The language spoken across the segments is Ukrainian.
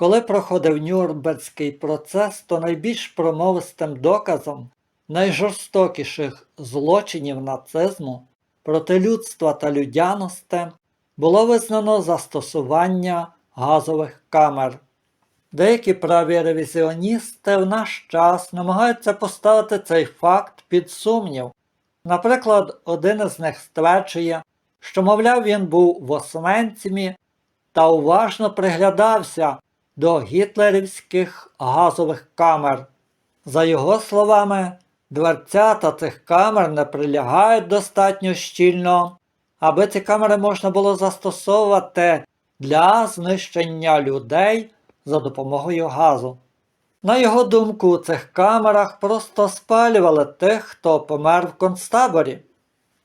Коли проходив Нюрнберзький процес, то найбільш промовистим доказом найжорстокіших злочинів нацизму проти людства та людяності було визнано застосування газових камер. Деякі праві ревізіоністи в наш час намагаються поставити цей факт під сумнів. Наприклад, один із них стверджує, що, мовляв, він був в Освенцімі та уважно приглядався до гітлерівських газових камер. За його словами, дверцята цих камер не прилягають достатньо щільно, аби ці камери можна було застосовувати для знищення людей за допомогою газу. На його думку, у цих камерах просто спалювали тих, хто помер в концтаборі.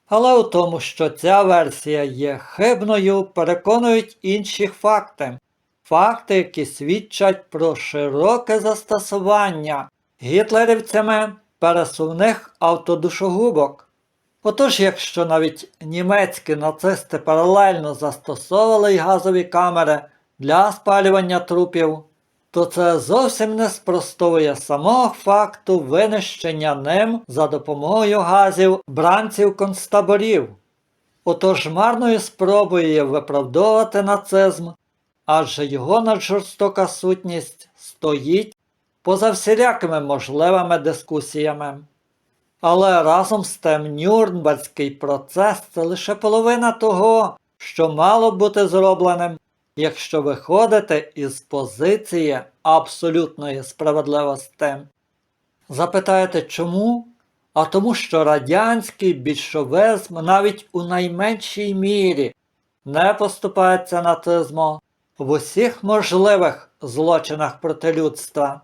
Але у тому, що ця версія є хибною, переконують інші факти. Факти, які свідчать про широке застосування гітлерівцями пересувних автодушогубок. Отож, якщо навіть німецькі нацисти паралельно застосовували й газові камери для спалювання трупів, то це зовсім не спростовує самого факту винищення ним за допомогою газів бранців концтаборів. Отож марною спробою виправдовувати нацизм, адже його наджорстока сутність стоїть поза всілякими можливими дискусіями. Але разом з тим Нюрнберзький процес це лише половина того, що мало бути зробленим, якщо виходити із позиції абсолютної справедливості. Запитаєте чому? А тому, що радянський більшовизм навіть у найменшій мірі не поступається нацизму в усіх можливих злочинах проти людства.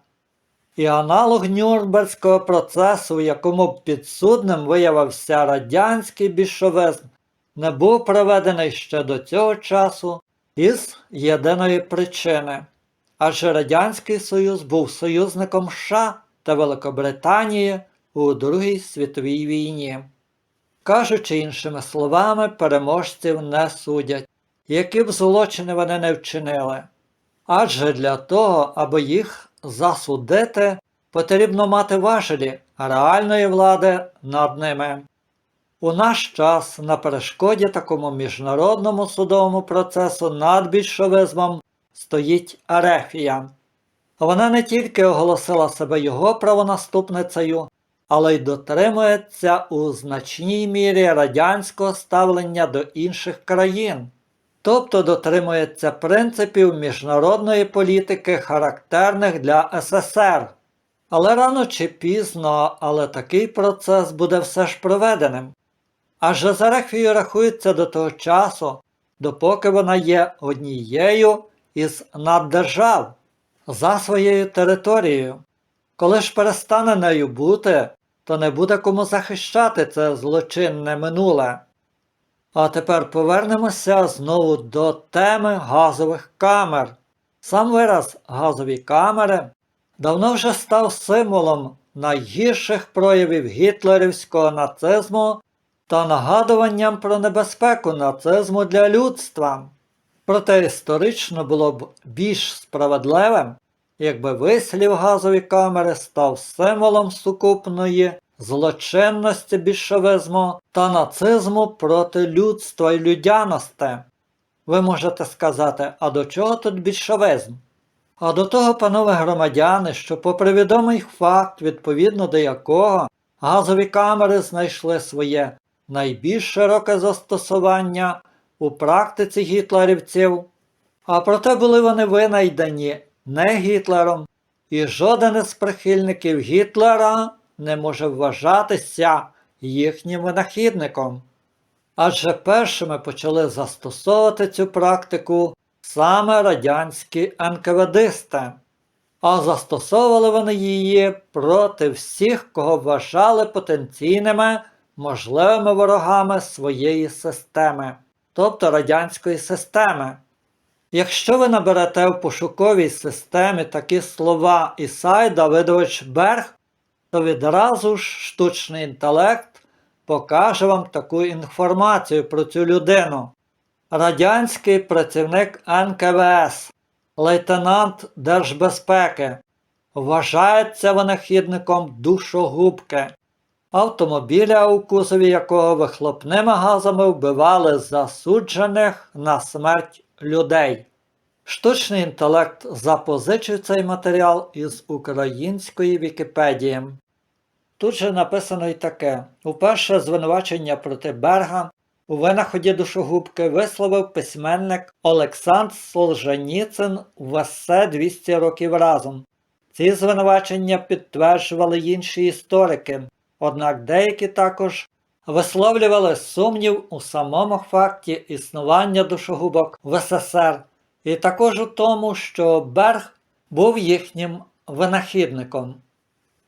І аналог Нюрнберзького процесу, в якому б підсудним виявився радянський більшовизм, не був проведений ще до цього часу із єдиної причини. Адже Радянський Союз був союзником США та Великобританії у Другій світовій війні. Кажучи іншими словами, переможців не судять, які б злочини вони не вчинили. Адже для того, аби їх засудити, потрібно мати важелі реальної влади над ними. У наш час на перешкоді такому міжнародному судовому процесу над більшовизмом стоїть Арефія. Вона не тільки оголосила себе його правонаступницею, але й дотримується у значній мірі радянського ставлення до інших країн, тобто дотримується принципів міжнародної політики, характерних для СССР. Але рано чи пізно, але такий процес буде все ж проведеним. Адже Зарехвію рахується до того часу, допоки вона є однією із наддержав за своєю територією. Коли ж перестане нею бути, то не буде кому захищати це злочинне минуле. А тепер повернемося знову до теми газових камер. Сам вираз газові камери давно вже став символом найгірших проявів гітлерівського нацизму та нагадуванням про небезпеку нацизму для людства. Проте історично було б більш справедливим, якби вислів газові камери став символом сукупної злочинності більшовизму та нацизму проти людства і людяності. Ви можете сказати, а до чого тут більшовизм? А до того, панове громадяни, що попри відомий факт, відповідно до якого газові камери знайшли своє найбільш широке застосування у практиці гітлерівців, а проте були вони винайдені не Гітлером, і жоден із прихильників Гітлера не може вважатися їхнім винахідником. Адже першими почали застосовувати цю практику саме радянські НКВДисти, а застосовували вони її проти всіх, кого вважали потенційними можливими ворогами своєї системи, тобто радянської системи. Якщо ви наберете в пошуковій системі такі слова Ісай Давидович Берг, то відразу ж штучний інтелект покаже вам таку інформацію про цю людину. Радянський працівник НКВС, лейтенант Держбезпеки. Вважається винахідником душогубки, автомобіля, у кузові якого вихлопними газами вбивали засуджених на смерть людей. Штучний інтелект запозичив цей матеріал із української Вікіпедії. Тут же написано й таке: уперше звинувачення проти Берга у винаході душогубки висловив письменник Олександр Солженіцин в есе 200 років разом. Ці звинувачення підтверджували інші історики, однак деякі також висловлювали сумнів у самому факті існування душогубок в СССР, і також у тому, що Берг був їхнім винахідником.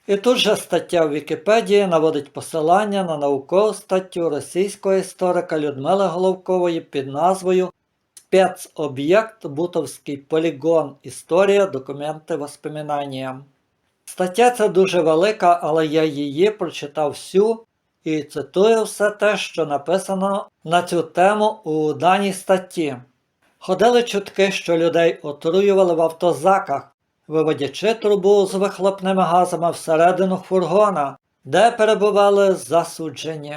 І тут же стаття в Вікіпедії наводить посилання на наукову статтю російського історика Людмили Головкової під назвою Спецоб'єкт Бутовський полігон. Історія, документи, воспоминання. Стаття ця дуже велика, але я її прочитав всю і цитую все те, що написано на цю тему у даній статті. Ходили чутки, що людей отруювали в автозаках, виводячи трубу з вихлопними газами всередину фургона, де перебували засуджені.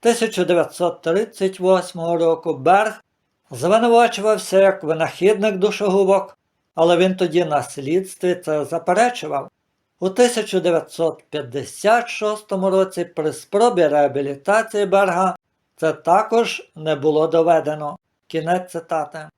1938 року Берг звинувачувався як винахідник душогубок, але він тоді на слідстві це заперечував. У 1956 році при спробі реабілітації Берга це також не було доведено. Кінець цитати.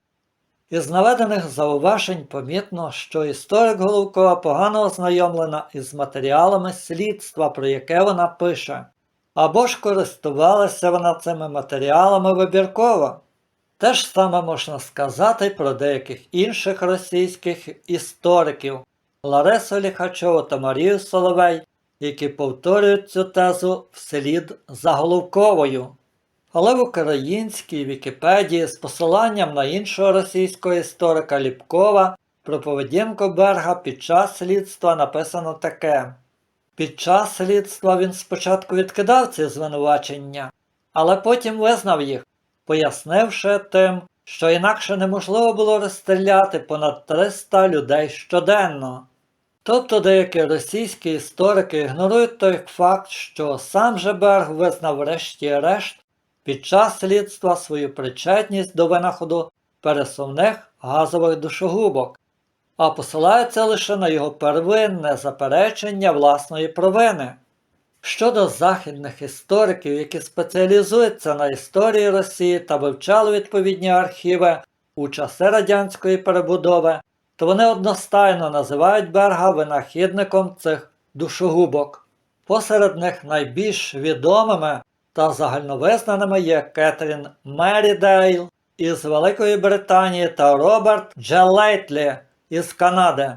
Із наведених зауважень помітно, що історик Головкова погано ознайомлена із матеріалами слідства, про яке вона пише, або ж користувалася вона цими матеріалами вибірково. Те ж саме можна сказати про деяких інших російських істориків Ларису Ліхачову та Марію Соловей, які повторюють цю тезу вслід за Головковою. Але в українській Вікіпедії з посиланням на іншого російського історика Ліпкова про поведінку Берга під час слідства написано таке. Під час слідства він спочатку відкидав ці звинувачення, але потім визнав їх, пояснивши тим, що інакше неможливо було розстріляти понад 300 людей щоденно. Тобто деякі російські історики ігнорують той факт, що сам же Берг визнав врешті-решт під час слідства свою причетність до винаходу пересувних газових душогубок, а посилаються лише на його первинне заперечення власної провини. Щодо західних істориків, які спеціалізуються на історії Росії та вивчали відповідні архіви у часи радянської перебудови, то вони одностайно називають Берга винахідником цих душогубок. Посеред них найбільш відомими та загальновизнаними є Кетрін Мерідейл із Великої Британії та Роберт Джелейтлі із Канади.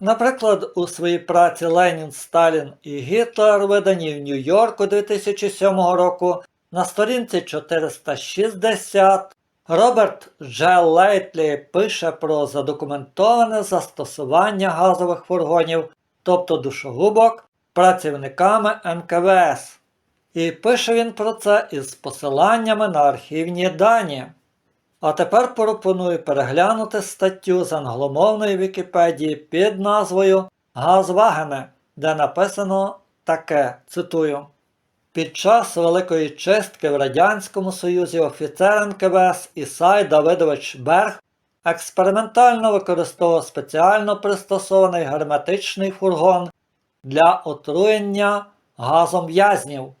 Наприклад, у своїй праці Ленін, Сталін і Гітлер, виданій в Нью-Йорку 2007 року, на сторінці 460 Роберт Дж. Лейтлі пише про задокументоване застосування газових фургонів, тобто душогубок, працівниками НКВС. І пише він про це із посиланнями на архівні дані. А тепер пропоную переглянути статтю з англомовної Вікіпедії під назвою Газвагене, де написано таке, цитую. Під час Великої чистки в Радянському Союзі офіцер НКВС Ісай Давидович Берг експериментально використовував спеціально пристосований герметичний фургон для отруєння газом в'язнів.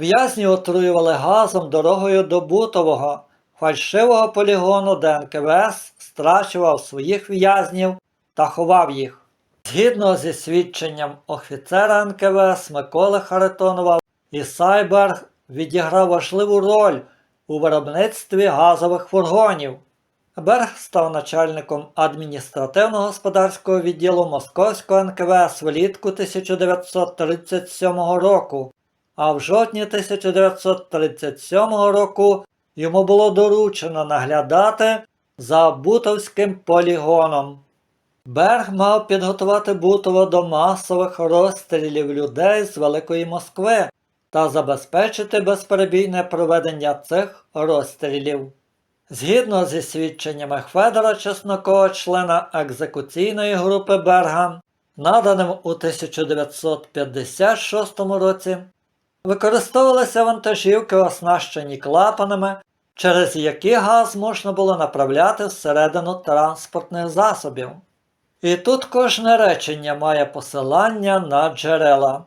В'язні отруювали газом дорогою до Бутового, фальшивого полігону, де НКВС страчував своїх в'язнів та ховав їх. Згідно зі свідченням офіцера НКВС Миколи Харитонова, Ісайберг відіграв важливу роль у виробництві газових фургонів. Берг став начальником адміністративно-господарського відділу Московського НКВС влітку 1937 року, а в жовтні 1937 року йому було доручено наглядати за Бутовським полігоном. Берг мав підготувати Бутово до масових розстрілів людей з Великої Москви та забезпечити безперебійне проведення цих розстрілів. Згідно зі свідченнями Федора Чеснокова, члена екзекуційної групи Берга, наданим у 1956 році, використовувалися вантажівки, оснащені клапанами, через які газ можна було направляти всередину транспортних засобів. І тут кожне речення має посилання на джерела.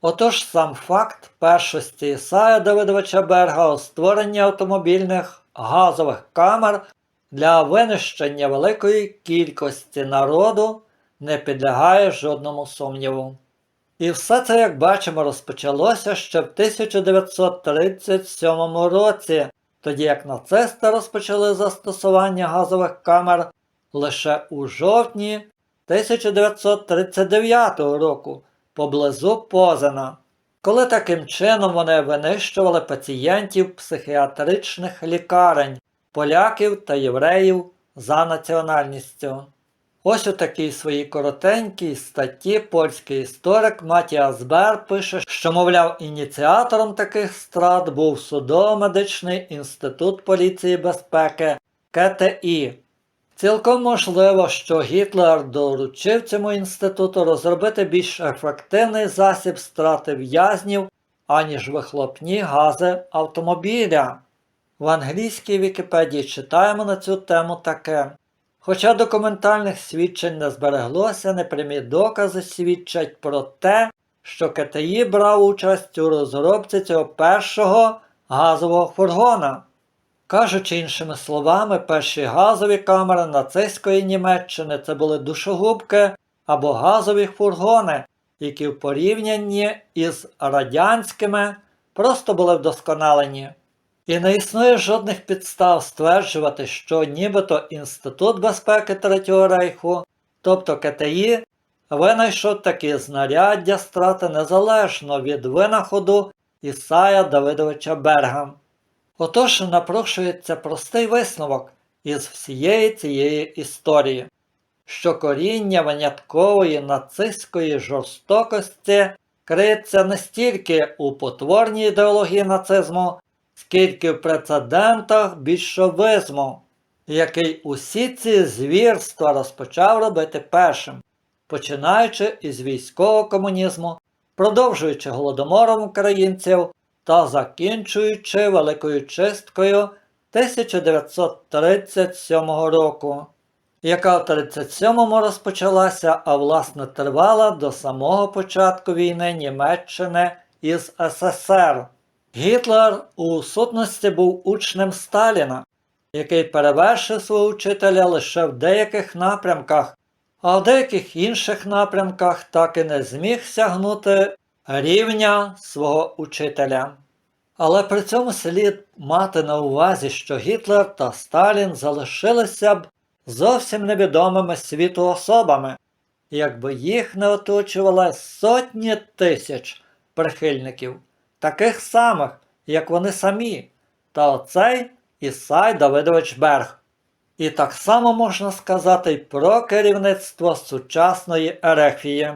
Отож сам факт першості Ісая Давидовича Берга у створенні автомобільних газових камер для винищення великої кількості народу не підлягає жодному сумніву. І все це, як бачимо, розпочалося ще в 1937 році, тоді як нацисти розпочали застосування газових камер лише у жовтні 1939 року поблизу Позина, коли таким чином вони винищували пацієнтів психіатричних лікарень, поляків та євреїв за національністю. Ось у такій своїй коротенькій статті польський історик Матіас Бер пише, що, мовляв, ініціатором таких страт був судово-медичний інститут поліції безпеки КТІ. Цілком можливо, що Гітлер доручив цьому інституту розробити більш ефективний засіб страти в'язнів, аніж вихлопні гази автомобіля. В англійській Вікіпедії читаємо на цю тему таке. Хоча документальних свідчень не збереглося, непрямі докази свідчать про те, що КТІ брав участь у розробці цього першого газового фургона. Кажучи іншими словами, перші газові камери нацистської Німеччини це були душогубки або газові фургони, які в порівнянні із радянськими просто були вдосконалені. І не існує жодних підстав стверджувати, що нібито Інститут безпеки Третього Рейху, тобто КТІ, винайшов такі знаряддя страти незалежно від винаходу Ісая Давидовича Берга. Отож напрошується простий висновок із всієї цієї історії, що коріння виняткової нацистської жорстокості криється не стільки у потворній ідеології нацизму, скільки в прецедентах більшовизму, який усі ці звірства розпочав робити першим, починаючи із військового комунізму, продовжуючи голодомором українців та закінчуючи Великою чисткою 1937 року, яка в 1937 розпочалася, а власне тривала до самого початку війни Німеччини із СССР. Гітлер у сутності був учнем Сталіна, який перевершив свого учителя лише в деяких напрямках, а в деяких інших напрямках так і не зміг сягнути рівня свого учителя. Але при цьому слід мати на увазі, що Гітлер та Сталін залишилися б зовсім невідомими світу особами, якби їх не оточували сотні тисяч прихильників, таких самих, як вони самі, та оцей Ісай Давидович Берг. І так само можна сказати й про керівництво сучасної Ерефії.